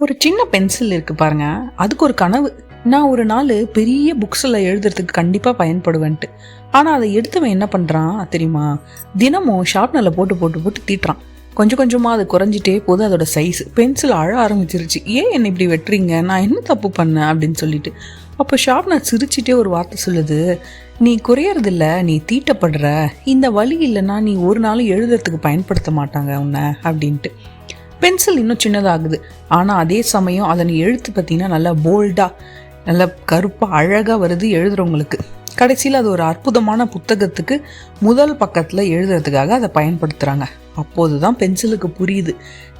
ஒரு சின்ன பென்சில் இருக்கு பாருங்க. அதுக்கு ஒரு கனவு. நான் ஒரு நாள் பெரிய புக்ஸில் எழுதுறதுக்கு கண்டிப்பாக பயன்படுவேன்ட்டு. ஆனால் அதை எடுத்தவன் என்ன பண்ணுறான் தெரியுமா? தினமும் ஷார்ப்னரில் போட்டு போட்டு போட்டு தீட்டுறான். கொஞ்சம் கொஞ்சமாக அது குறைஞ்சிட்டே போது அதோட சைஸ் பென்சில் அழ ஆரம்பிச்சிருச்சு. ஏன் என்னை இப்படி வெட்டுறீங்க? நான் என்ன தப்பு பண்ணேன்? அப்படின்னு சொல்லிட்டு. அப்போ ஷார்ப்னர் சிரிச்சிட்டே ஒரு வார்த்தை சொல்லுது. நீ குறையறதில்ல நீ தீட்டப்படுற. இந்த வழி இல்லைன்னா நீ ஒரு நாளும் எழுதுறதுக்கு பயன்படுத்த மாட்டாங்க உன்னை அப்படின்ட்டு. பென்சில் இன்னும் சின்னதாகுது. ஆனால் அதே சமயம் அதன் எழுத்து பார்த்தீங்கன்னா நல்லா போல்டாக நல்லா கருப்பாக அழகாக வருது எழுதுறவங்களுக்கு. கடைசியில் அது ஒரு அற்புதமான புத்தகத்துக்கு முதல் பக்கத்தில் எழுதுறதுக்காக அதை பயன்படுத்துகிறாங்க அப்போது தான் பென்சிலுக்கு புரியுது.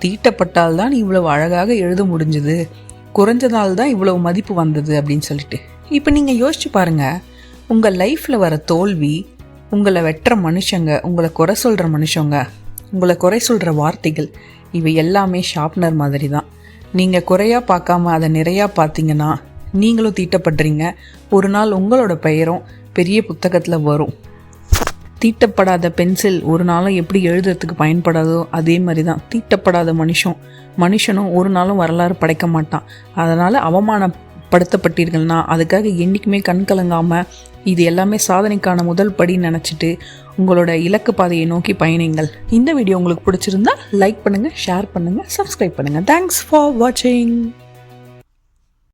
தீட்டப்பட்டால் தான் இவ்வளவு அழகாக எழுத முடிஞ்சுது. குறைஞ்சதால் தான் இவ்வளவு மதிப்பு வந்தது அப்படின்னு சொல்லிட்டு. இப்போ நீங்கள் யோசிச்சு பாருங்க. உங்கள் லைஃப்பில் வர தோல்வி உங்களை வெட்டுற மனுஷங்க உங்களை குறை சொல்கிற மனுஷங்க உங்களை குறை சொல்கிற வார்த்தைகள் இவை எல்லாமே ஷார்ப்னர் மாதிரி தான் நீங்கள் குறையாக பார்க்காம அதை நிறையா பார்த்தீங்கன்னா நீங்களும் தீட்டப்படுறீங்க ஒரு நாள் உங்களோட பெயரும் பெரிய புத்தகத்தில் வரும். தீட்டப்படாத பென்சில் ஒரு நாளும் எப்படி எழுதுறதுக்கு பயன்படாதோ அதே மாதிரி தான் தீட்டப்படாத மனுஷன் மனுஷனும் ஒரு நாளும் வரலாறு படைக்க மாட்டான். அதனால் அவமானப்படுத்தப்பட்டீர்கள்னா அதுக்காக என்றைக்குமே கண் கலங்காமல் இது எல்லாமே சாதனைக்கான முதல் படி நினச்சிட்டு உங்களோட இலக்கு பாதையை நோக்கி பயணிங்கள். இந்த வீடியோ உங்களுக்கு பிடிச்சிருந்தா லைக் பண்ணுங்கள் ஷேர் பண்ணுங்கள் சப்ஸ்கிரைப் பண்ணுங்கள் தேங்க்ஸ் ஃபார் வாட்சிங்